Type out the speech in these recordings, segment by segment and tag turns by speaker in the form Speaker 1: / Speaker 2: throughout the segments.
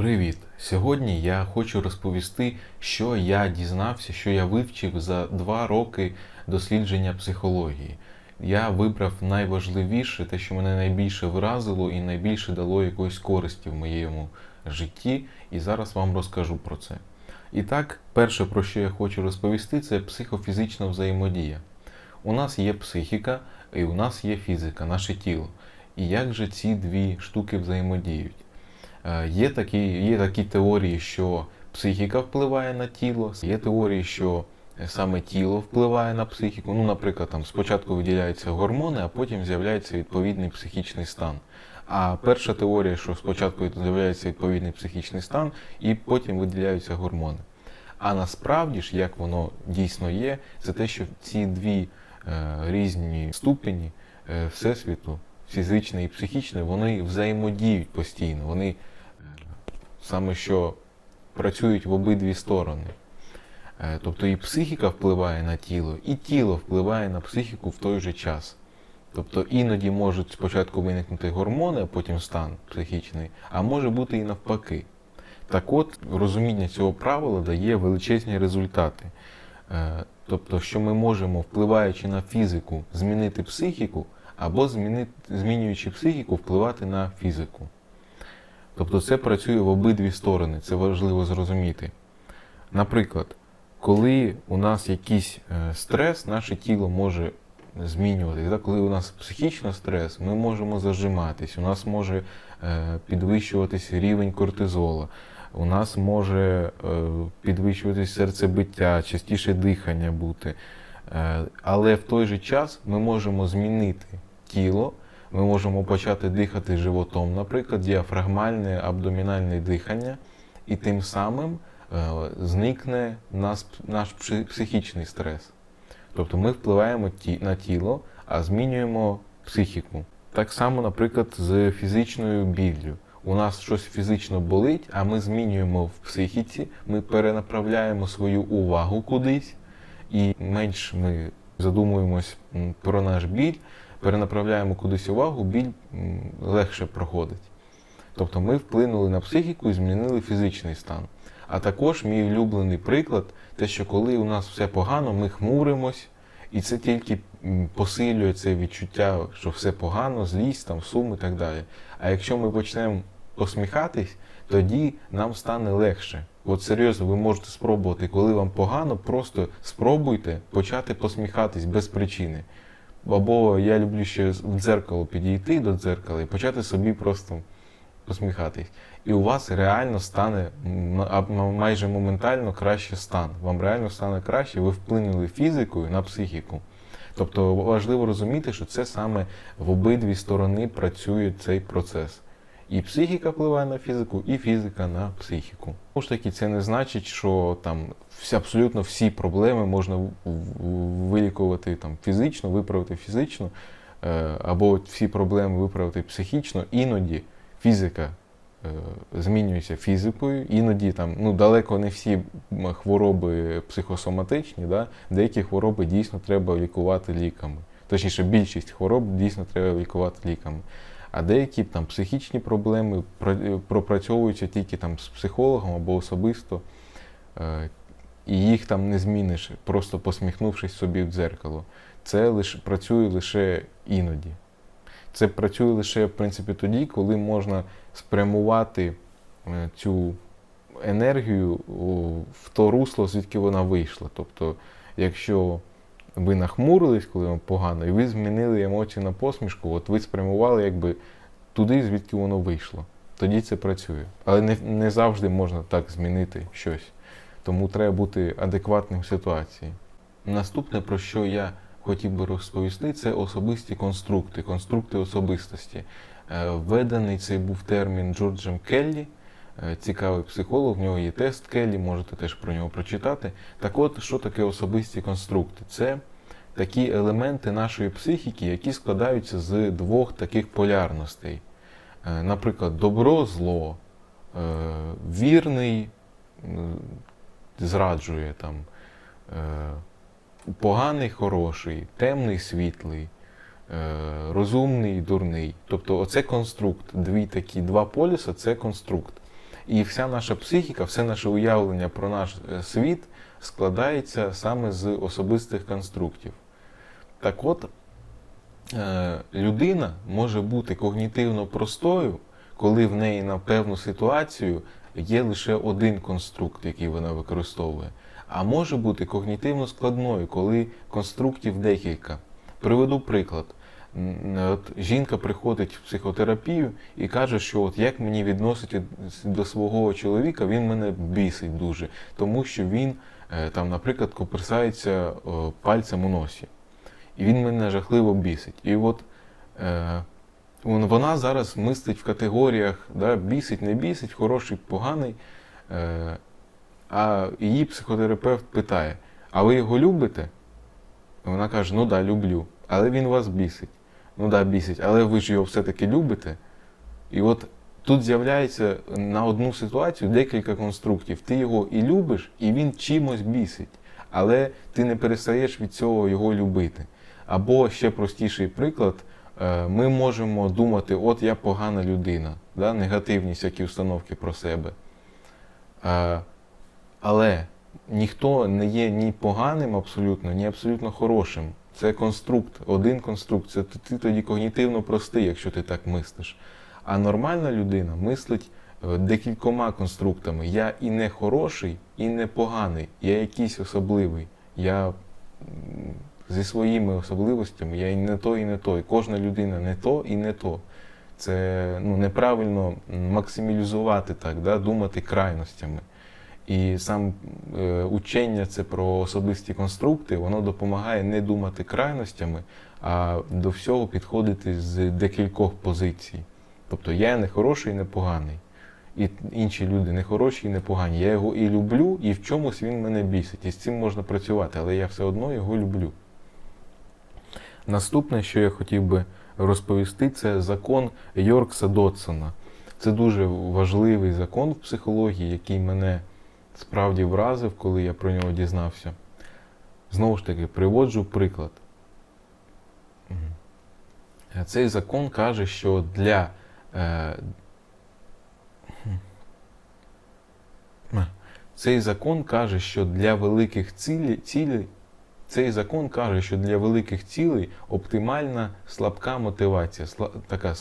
Speaker 1: Привіт! Сьогодні я хочу розповісти, що я дізнався, що я вивчив за два роки дослідження психології. Я вибрав найважливіше, те, що мене найбільше вразило і найбільше дало якоїсь користі в моєму житті, і зараз вам розкажу про це. І так, перше, про що я хочу розповісти, це психофізична взаємодія. У нас є психіка і у нас є фізика, наше тіло. І як же ці дві штуки взаємодіють? Е, Є такі, є такі теорії, що психіка впливає на тіло, є теорії, що саме тіло впливає на психіку. Ну, наприклад, там спочатку виділяються гормони, а потім з'являється відповідний психічний стан. А перша теорія, що спочатку з'являється відповідний психічний стан, і потім виділяються гормони. А насправді ж, як воно дійсно є, це те, що ці дві е, різні ступені е, всесвіту, фізичний і психічний, вони взаємодіють постійно. Вони саме що працюють в обидві сторони. Е, Тобто і психіка впливає на тіло, і тіло впливає на психіку в той же час. Тобто іноді можуть спочатку виникнути гормони, а потім стан психічний, а може бути і навпаки. Так от, розуміння цього правила дає величезні результати. Е, Тобто, що ми можемо, впливаючи на фізику, змінити психіку, або змінюючи психіку, впливати на фізику. Тобто це працює в обидві сторони, це важливо зрозуміти. Наприклад, коли у нас якийсь е, стрес, наше тіло може змінюватися. Коли у нас психічний стрес, ми можемо зажиматись, у нас може е, підвищуватись рівень кортизола, у нас може е, підвищуватись серцебиття, частіше дихання бути. Але в той же час ми можемо змінити тіло, ми можемо почати дихати животом, наприклад, діафрагмальне абдомінальне дихання, і тим самим е, зникне наш психічний стрес. Тобто ми впливаємо на тіло, а змінюємо психіку. Так само, наприклад, з фізичною біллю. У нас щось фізично болить, а ми змінюємо в психіці, ми перенаправляємо свою увагу кудись, і менш ми задумуємось про наш біль, перенаправляємо кудись увагу, біль легше проходить. Тобто ми вплинули на психіку і змінили фізичний стан. А також мій улюблений приклад, те, що коли у нас все погано, ми хмуримось, і це тільки посилює це відчуття, що все погано, злість, там, сум і так далі. А якщо ми почнемо посміхатись, тоді нам стане легше. От серйозно, ви можете спробувати, коли вам погано, просто спробуйте почати посміхатись без причини. Або я люблю ще в дзеркало підійти до дзеркала і почати собі просто посміхатись. І у вас реально стане майже моментально краще стан. Вам реально стане краще, ви вплинули фізикою на психіку. Тобто важливо розуміти, що це саме в обидві сторони працює цей процес. І психіка впливає на фізику, і фізика на психіку. Знову ж таки, це не значить, що там абсолютно всі проблеми можна вилікувати там, фізично, виправити фізично, е, або всі проблеми виправити психічно. Іноді фізика е, змінюється фізикою, іноді там ну, далеко не всі хвороби психосоматичні, да? деякі хвороби дійсно треба лікувати ліками. Точніше, більшість хвороб дійсно треба лікувати ліками. А деякі там психічні проблеми пропрацьовуються тільки там з психологом або особисто, е, і їх там не зміниш, просто посміхнувшись собі в дзеркало. Це лише працює лише іноді. Це працює лише в принципі тоді, коли можна спрямувати е, цю енергію в то русло, звідки вона вийшла. Тобто, якщо ви нахмурились, коли вам погано, і ви змінили емоції на посмішку, от ви спрямували якби туди, звідки воно вийшло. Тоді це працює. Але не, не завжди можна так змінити щось. Тому треба бути адекватним в ситуації. Наступне, про що я хотів би розповісти, це особисті конструкти, конструкти особистості. Е, Введений цей був термін Джорджем Келлі, цікавий психолог, в нього є тест Келлі, можете теж про нього прочитати. Так от, що таке особисті конструкти? Це такі елементи нашої психіки, які складаються з двох таких полярностей. Е, Наприклад, добро, зло, е, вірний зраджує там, е, поганий, хороший, темний, світлий, е, розумний, дурний. Тобто, оце конструкт. Дві такі, два полюса це конструкт. І вся наша психіка, все наше уявлення про наш е, світ складається саме з особистих конструктів. Так от, е, людина може бути когнітивно простою, коли в неї на певну ситуацію є лише один конструкт, який вона використовує. А може бути когнітивно складною, коли конструктів декілька. Приведу приклад. М, От жінка приходить в психотерапію і каже, що от як мені відносити до свого чоловіка, він мене бісить дуже, тому що він е, там, наприклад, коперсається пальцем у носі. І він мене жахливо бісить. І от е, вона зараз мислить в категоріях да, бісить, не бісить, хороший, поганий. Е, а її психотерапевт питає: А ви його любите? Вона каже: Ну да, люблю. Але він вас бісить. Ну да, бісить, але ви ж його все-таки любите. І от тут з'являється на одну ситуацію декілька конструктів. Ти його і любиш, і він чимось бісить. Але ти не перестаєш від цього його любити. Або ще простіший приклад, е, ми можемо думати, от я погана людина, да? негативні всякі установки про себе. Е, Але ніхто не є ні поганим абсолютно, ні абсолютно хорошим. Це конструкт, один конструкт. Це ти тоді когнітивно простий, якщо ти так мислиш. А нормальна людина мислить е, декількома конструктами. Я і не хороший, і не поганий. Я якийсь особливий. Я зі своїми особливостями, я і не то, і не той. Кожна людина не то і не то. Це ну, неправильно м, максималізувати так, да, думати крайностями. І сам е, учення це про особисті конструкти, воно допомагає не думати крайностями, а до всього підходити з декількох позицій. Тобто я не хороший і не поганий. І інші люди не хороші і не погані. Я його і люблю, і в чомусь він мене бісить. І з цим можна працювати, але я все одно його люблю. Наступне, що я хотів би розповісти, це закон Йоркса Дотсона. Це дуже важливий закон в психології, який мене справді вразив, коли я про нього дізнався. Знову ж таки, приводжу приклад. Цей закон каже, що для. Е, цей закон каже, що для великих цілей, цілей цей закон каже, що для великих цілей оптимальна слабка мотивація, така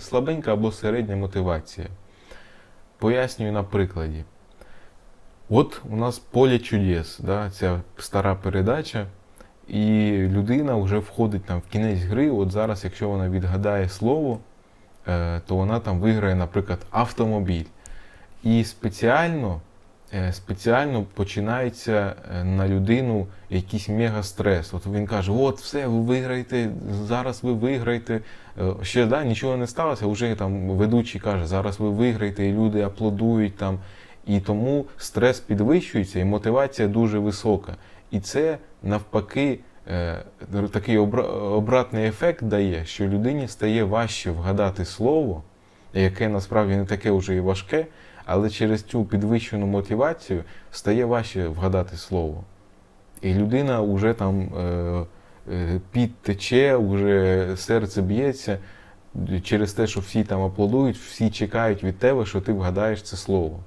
Speaker 1: слабенька або середня мотивація. Пояснюю на прикладі. От у нас поле чудес, да, ця стара передача, і людина вже входить там в кінець гри. От зараз, якщо вона відгадає слово, е, то вона там виграє, наприклад, автомобіль. І спеціально, е, спеціально починається е, на людину якийсь мегастрес. От він каже: от все, ви виграєте, зараз ви виграєте. Ще да, нічого не сталося, вже там ведучий каже, зараз ви виграєте, і люди аплодують там. І тому стрес підвищується, і мотивація дуже висока. І це навпаки е, такий обратний ефект дає, що людині стає важче вгадати слово, яке насправді не таке вже і важке, але через цю підвищену мотивацію стає важче вгадати слово. І людина вже там е, е, під тече, вже серце б'ється через те, що всі там аплодують, всі чекають від тебе, що ти вгадаєш це слово.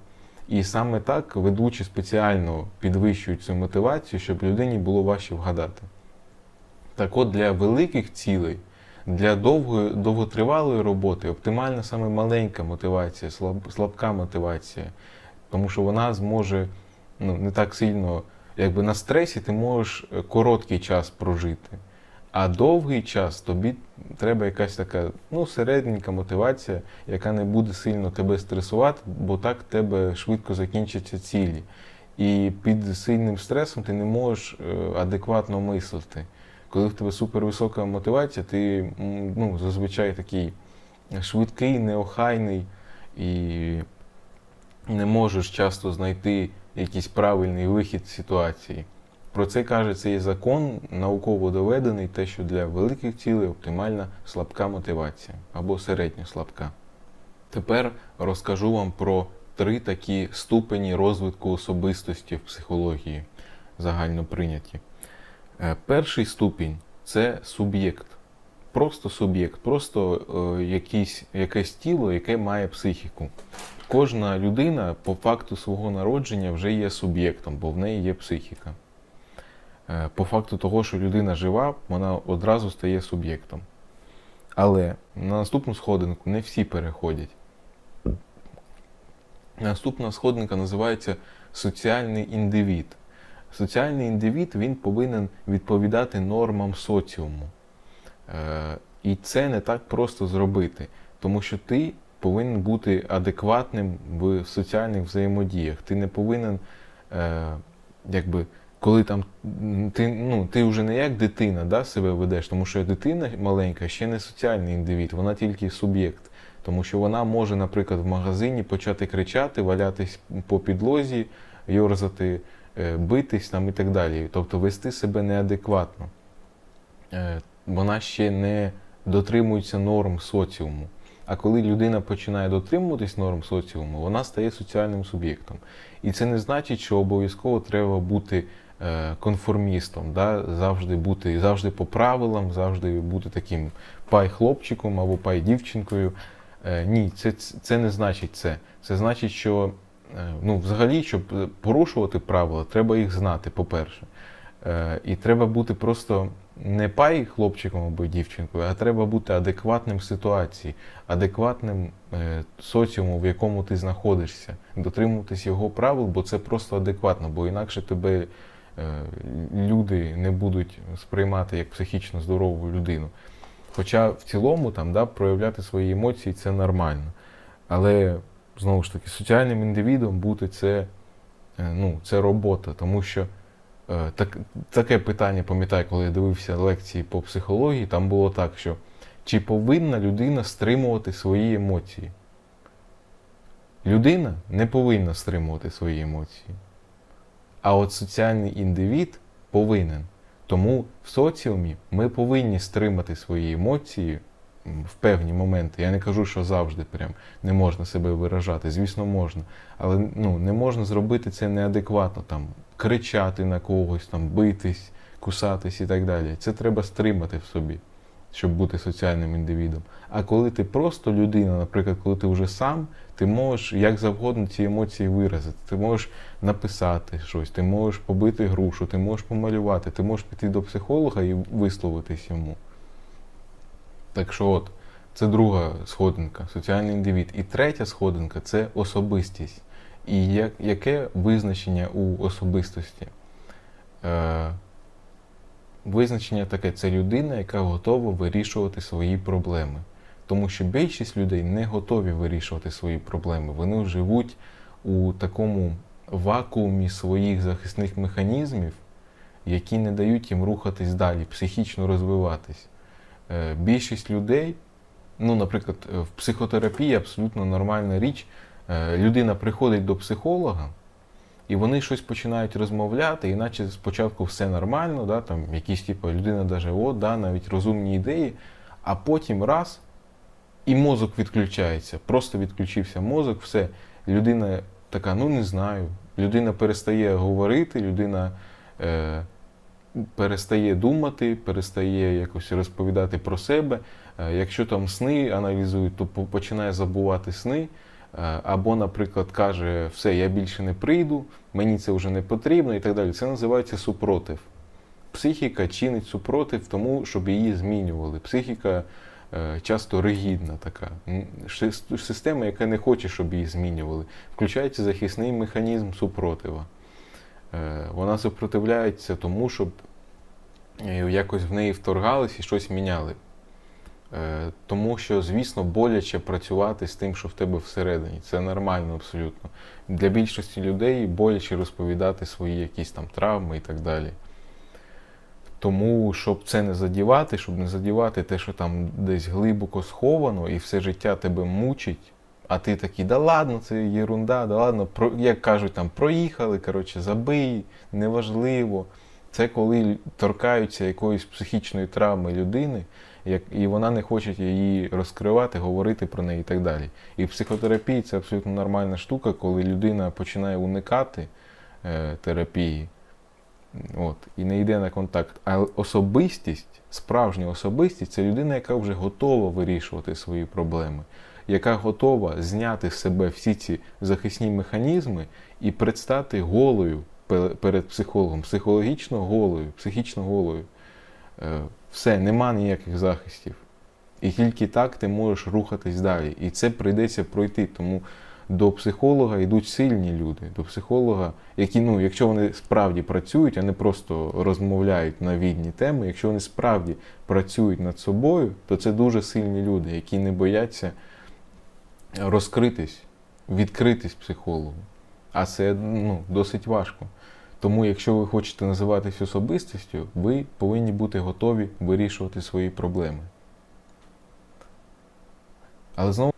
Speaker 1: І саме так ведучі спеціально підвищують цю мотивацію, щоб людині було важче вгадати. Так от для великих цілей, для довгої, довготривалої роботи оптимальна саме маленька мотивація, слаб, слабка мотивація, тому що вона зможе ну, не так сильно, якби на стресі ти можеш е, короткий час прожити. А довгий час тобі треба якась така ну, середненька мотивація, яка не буде сильно тебе стресувати, бо так тебе швидко закінчаться цілі. І під сильним стресом ти не можеш е, адекватно мислити. Коли в тебе супервисока мотивація, ти ну, зазвичай такий швидкий, неохайний і не можеш часто знайти якийсь правильний вихід з ситуації. Про це каже цей закон, науково доведений, те, що для великих цілей оптимальна слабка мотивація або середньо слабка. Тепер розкажу вам про три такі ступені розвитку особистості в психології загально прийняті. Е, Перший ступінь це суб'єкт. Просто суб'єкт, просто е, якийсь, якесь тіло, яке має психіку. кожна людина по факту свого народження вже є суб'єктом, бо в неї є психіка. Е, По факту того, що людина жива, вона одразу стає суб'єктом. Але на наступну сходинку не всі переходять. Наступна сходинка називається соціальний індивід. Соціальний індивід він повинен відповідати нормам соціуму. Е, І це не так просто зробити, тому що ти повинен бути адекватним в соціальних взаємодіях. Ти не повинен, е, якби, коли там ти, ну, ти вже не як дитина да, себе ведеш, тому що дитина маленька ще не соціальний індивід, вона тільки суб'єкт. Тому що вона може, наприклад, в магазині почати кричати, валятись по підлозі, йорзати, е, битись там і так далі. Тобто вести себе неадекватно. Е, Вона ще не дотримується норм соціуму. А коли людина починає дотримуватись норм соціуму, вона стає соціальним суб'єктом. І це не значить, що обов'язково треба бути конформістом, да? завжди бути завжди по правилам, завжди бути таким пай-хлопчиком або пай-дівчинкою. Е, Ні, це, це не значить це. Це значить, що е, ну, взагалі, щоб е, порушувати правила, треба їх знати, по-перше. Е, І треба бути просто не пай хлопчиком або дівчинкою, а треба бути адекватним ситуації, адекватним е, соціуму, в якому ти знаходишся, дотримуватись його правил, бо це просто адекватно, бо інакше тебе е, люди не будуть сприймати як психічно здорову людину. Хоча в цілому там, да, проявляти свої емоції це нормально. Але знову ж таки, соціальним індивідом бути це, е, ну, це робота, тому що е, так, таке питання, пам'ятаю, коли я дивився лекції по психології, там було так, що чи повинна людина стримувати свої емоції? Людина не повинна стримувати свої емоції. А от соціальний індивід повинен. Тому в соціумі ми повинні стримати свої емоції в певні моменти. Я не кажу, що завжди прям не можна себе виражати. Звісно, можна. Але ну, не можна зробити це неадекватно, там, кричати на когось, там, битись, кусатись і так далі. Це треба стримати в собі, щоб бути соціальним індивідом. А коли ти просто людина, наприклад, коли ти вже сам, ти можеш як завгодно ці емоції виразити. Ти можеш написати щось, ти можеш побити грушу, ти можеш помалювати, ти можеш піти до психолога і висловитись йому. Так що от, це друга сходинка, соціальний індивід. І третя сходинка це особистість. І як, яке визначення у особистості? Е, визначення таке це людина, яка готова вирішувати свої проблеми. Тому що більшість людей не готові вирішувати свої проблеми. Вони живуть у такому вакуумі своїх захисних механізмів, які не дають їм рухатись далі, психічно розвиватись. Е, Більшість людей, ну, наприклад, е, в психотерапії абсолютно нормальна річ. Е, Людина приходить до психолога, і вони щось починають розмовляти, іначе спочатку все нормально, да, там якісь типу, людина даже, о, да, навіть розумні ідеї, а потім раз, і мозок відключається. Просто відключився мозок, все. Людина така, ну не знаю. Людина перестає говорити, людина е, перестає думати, перестає якось розповідати про себе. Е, якщо там сни аналізують, то починає забувати сни. Е, Або, наприклад, каже, все, я більше не прийду, мені це вже не потрібно і так далі. Це називається супротив. Психіка чинить супротив тому, щоб її змінювали. Психіка часто ригідна така. Система, яка не хоче, щоб її змінювали. Включається захисний механізм супротива. Е, Вона супротивляється тому, щоб е, якось в неї вторгались і щось міняли. Е, Тому що, звісно, боляче працювати з тим, що в тебе всередині. Це нормально абсолютно. Для більшості людей боляче розповідати свої якісь там травми і так далі. Тому, щоб це не задівати, щоб не задівати те, що там десь глибоко сховано, і все життя тебе мучить, а ти такий, да ладно, це єрунда, да ладно, про, як кажуть, там проїхали, коротше, забий, неважливо. Це коли торкаються якоїсь психічної травми людини, як, і вона не хоче її розкривати, говорити про неї і так далі. І в психотерапії це абсолютно нормальна штука, коли людина починає уникати е, терапії от, і не йде на контакт. А особистість, справжня особистість це людина, яка вже готова вирішувати свої проблеми. яка готова зняти з себе всі ці захисні механізми і предстати голою перед психологом, психологічно голою, психічно голою. Е, Все, нема ніяких захистів. І тільки так ти можеш рухатись далі. І це прийдеться пройти. Тому до психолога йдуть сильні люди. До психолога, які, ну, якщо вони справді працюють, а не просто розмовляють на відні теми, якщо вони справді працюють над собою, то це дуже сильні люди, які не бояться розкритись, відкритись психологу. А це ну, досить важко. Тому, якщо ви хочете називатись особистістю, ви повинні бути готові вирішувати свої проблеми. Але знову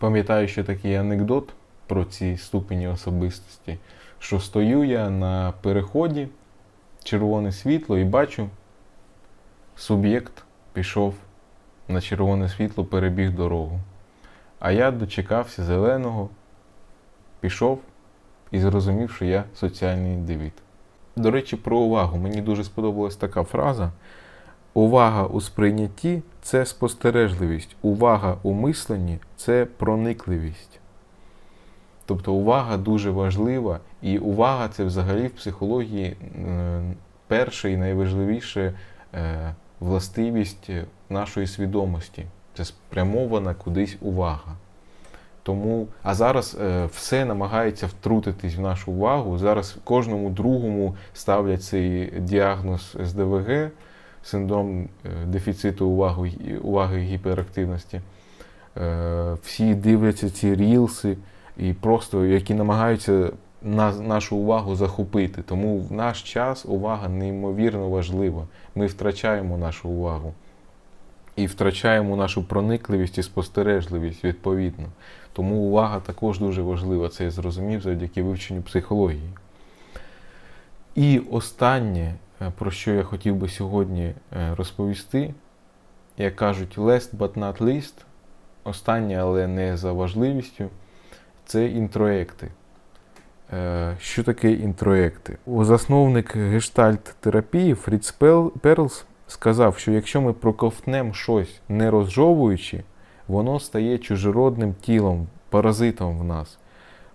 Speaker 1: пам'ятаю ще такий анекдот про ці ступені особистості, що стою я на переході, червоне світло, і бачу, суб'єкт пішов на червоне світло, перебіг дорогу. А я дочекався зеленого, пішов і зрозумів, що я соціальний індивід. До речі, про увагу. Мені дуже сподобалась така фраза. Увага у сприйнятті це спостережливість, увага у мисленні це проникливість. Тобто увага дуже важлива, і увага це взагалі в психології е, перша і найважливіша е, властивість нашої свідомості. Це спрямована кудись увага. Тому, а зараз е, все намагається втрутитись в нашу увагу. Зараз кожному другому ставлять цей діагноз СДВГ, синдром е, дефіциту уваги, уваги гіперактивності. Е, всі дивляться ці рілси, і просто які намагаються нашу увагу захопити. Тому в наш час увага неймовірно важлива. Ми втрачаємо нашу увагу. І втрачаємо нашу проникливість і спостережливість відповідно. Тому увага також дуже важлива. Це я зрозумів завдяки вивченню психології. І останнє, про що я хотів би сьогодні е, розповісти, як кажуть, last but not least, останнє, але не за важливістю, це інтроекти. Е, Що таке інтроекти? Засновник гештальт-терапії Фріц Перлс сказав, що якщо ми проковтнемо щось не розжовуючи, воно стає чужородним тілом, паразитом в нас.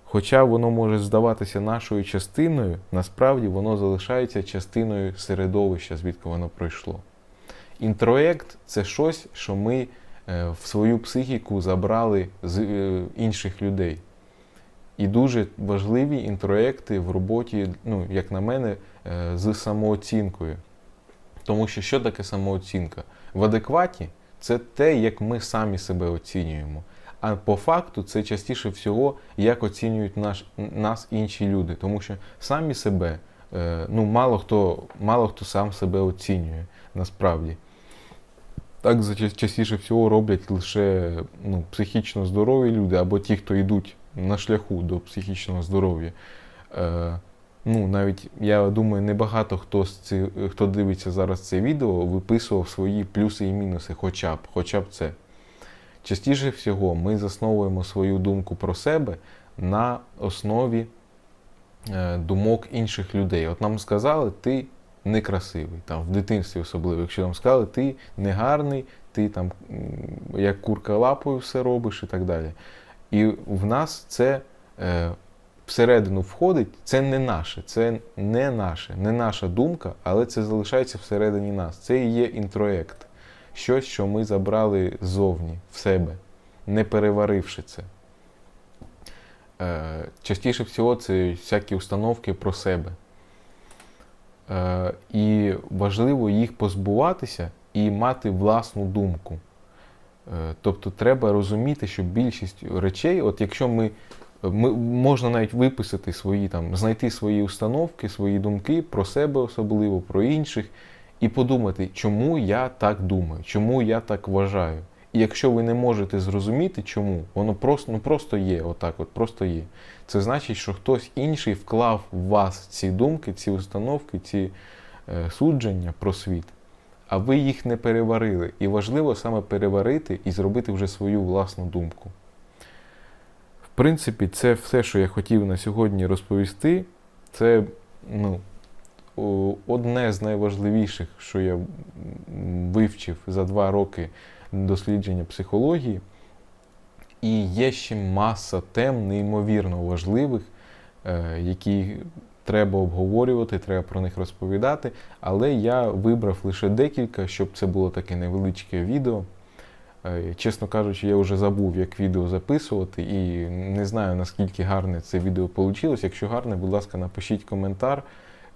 Speaker 1: Хоча воно може здаватися нашою частиною, насправді воно залишається частиною середовища, звідки воно пройшло. Інтроект це щось, що ми е, в свою психіку забрали з е, інших людей. І дуже важливі інтроекти в роботі, ну, як на мене, е, з самооцінкою. Тому що що таке самооцінка? В адекваті це те, як ми самі себе оцінюємо. А по факту це частіше всього, як оцінюють наш, нас інші люди. Тому що самі себе, е, ну, мало хто, мало хто сам себе оцінює насправді. Так частіше всього роблять лише ну, психічно здорові люди або ті, хто йдуть на шляху до психічного здоров'я. Е, ну, навіть я думаю, небагато хто з ці, хто дивиться зараз це відео, виписував свої плюси і мінуси, хоча б, хоча б це. Частіше всього ми засновуємо свою думку про себе на основі е, думок інших людей. От нам сказали, ти некрасивий, там, в дитинстві особливо, якщо нам сказали, ти негарний, ти там як курка лапою все робиш і так далі. І в нас це е, всередину входить, це не наше, це не наше, не наша думка, але це залишається всередині нас. Це і є інтроект. Щось, що ми забрали ззовні, в себе, не переваривши це. Е, частіше всього це всякі установки про себе. Е, і важливо їх позбуватися і мати власну думку. Е, Тобто треба розуміти, що більшість речей, от якщо ми, ми можна навіть виписати свої там, знайти свої установки, свої думки про себе особливо, про інших, і подумати, чому я так думаю, чому я так вважаю. І якщо ви не можете зрозуміти, чому, воно просто, ну, просто є, отак, от просто є. Це значить, що хтось інший вклав в вас ці думки, ці установки, ці е, судження про світ а ви їх не переварили. І важливо саме переварити і зробити вже свою власну думку. В принципі, це все, що я хотів на сьогодні розповісти. Це ну, одне з найважливіших, що я вивчив за два роки дослідження психології. І є ще маса тем неймовірно важливих, е, які треба обговорювати, треба про них розповідати. Але я вибрав лише декілька, щоб це було таке невеличке відео. Е, Чесно кажучи, я вже забув, як відео записувати, і не знаю, наскільки гарне це відео вийшло. Якщо гарне, будь ласка, напишіть коментар,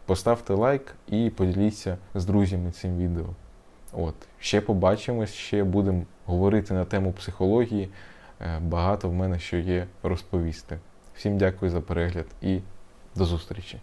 Speaker 1: поставте лайк і поділіться з друзями цим відео. От, ще побачимось, ще будемо говорити на тему психології. Е, Багато в мене що є розповісти. Всім дякую за перегляд і до зустрічі!